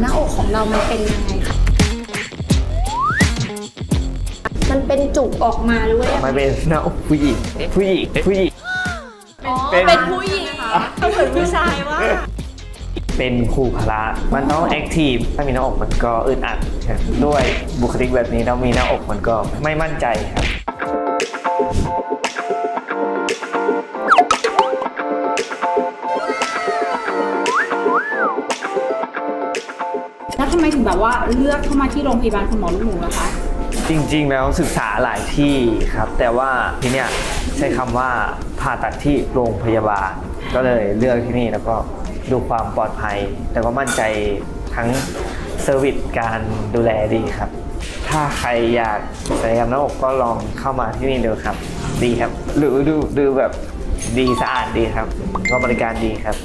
หน้าอกของเรามันเป็นยังไงคะมันเป็นจุกออกมาหรือว่ายังไงมันเป็นหน้าอกผู้หญิงผู้หญิงผู้หญิง อ๋อ เป็น เป็นผู้หญิงเหมือนผู้ชายว่า เป็นครูพละมันต้องแอคทีฟถ้ามีหน้าอกมันก็อึดอัดครับด้วยบุคลิกแบบนี้แล้วมีหน้าอกมันก็ไม่มั่นใจครับ แล้วทำไมถึงแบบว่าเลือกเข้ามาที่โรงพยาบาลคุณหมอลูกหมูล่ะคะ จริงๆแล้วศึกษาหลายที่ครับ แต่ว่าที่เนี่ยใช้คำว่าผ่าตัดที่โรงพยาบาล ก็เลยเลือกที่นี่แล้วก็ดูความปลอดภัย แต่ก็มั่นใจทั้งเซอร์วิสการดูแลดีครับ ถ้าใครอยากศัลยกรรมหน้าอกก็ลองเข้ามาที่นี่ดูครับ ดีครับ หรือดูดูแบบดีสะอาดดีครับ ก็บริการดีครับ